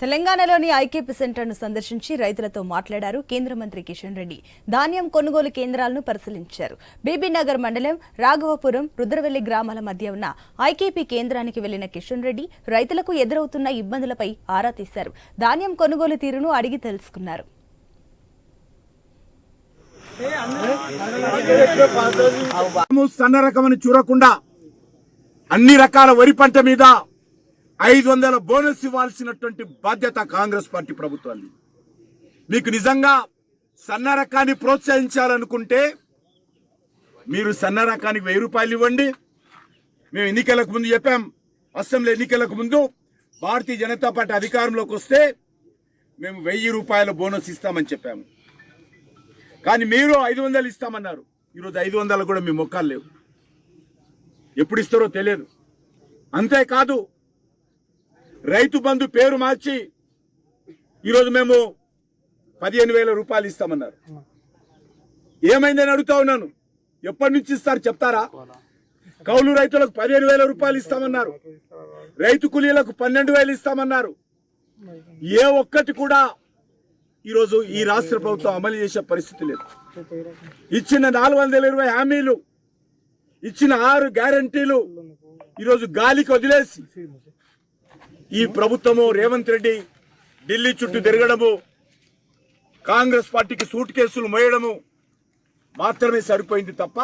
తెలంగాణలోని ఐకేపీ సెంటర్ను సందర్శించి రైతులతో మాట్లాడారు కేంద్ర మంత్రి కిషన్ రెడ్డి. ధాన్యం కొనుగోలు కేంద్రాలను పరిశీలించారు. బీబీనగర్ మండలం రాఘవపురం రుద్రవెల్లి గ్రామాల మధ్య ఉన్న ఐకేపీ కేంద్రానికి వెళ్ళిన కిషన్ రెడ్డి రైతులకు ఎదురవుతున్న ఇబ్బందులపై ఆరా తీశారు. ధాన్యం కొనుగోలు తీరును అడిగి తెలుసుకున్నారు. సన్న రకమని చూడకుండా అన్ని రకాల వరి పంట మీద ఐదు వందల బోనస్ ఇవ్వాల్సినటువంటి బాధ్యత కాంగ్రెస్ పార్టీ ప్రభుత్వాన్ని మీకు నిజంగా సన్న రకాన్ని ప్రోత్సహించాలనుకుంటే మీరు సన్న రకానికి వెయ్యి రూపాయలు ఇవ్వండి. మేము ఎన్నికలకు ముందు చెప్పాం అసెంబ్లీ ఎన్నికలకు ముందు భారతీయ జనతా పార్టీ అధికారంలోకి వస్తే మేము వెయ్యి రూపాయల బోనస్ ఇస్తామని చెప్పాము. కానీ మీరు ఐదు వందలు ఇస్తామన్నారు. ఈరోజు ఐదు వందలు కూడా మీ మొక్కలు లేవు. ఎప్పుడు ఇస్తారో తెలియదు. అంతేకాదు రైతు బంధు పేరు మార్చి ఈరోజు మేము పదిహేను వేల రూపాయలు ఇస్తామన్నారు. ఏమైందని అడుగుతా ఉన్నాను. ఎప్పటి నుంచి ఇస్తారు చెప్తారా? కౌలు రైతులకు పదిహేను వేల రూపాయలు ఇస్తామన్నారు. రైతు కూలీలకు పన్నెండు వేలు ఇస్తామన్నారు. ఏ ఒక్కటి కూడా ఈరోజు ఈ రాష్ట్ర ప్రభుత్వం అమలు చేసే పరిస్థితి లేదు. ఇచ్చిన నాలుగు వందల ఇరవై హామీలు ఇచ్చిన ఆరు గ్యారంటీలు ఈరోజు గాలికి వదిలేసి ఈ ప్రభుత్వము రేవంత్ రెడ్డి ఢిల్లీ చుట్టూ తిరగడము కాంగ్రెస్ పార్టీకి సూట్ కేసులు మోయడము మాత్రమే సరిపోయింది తప్ప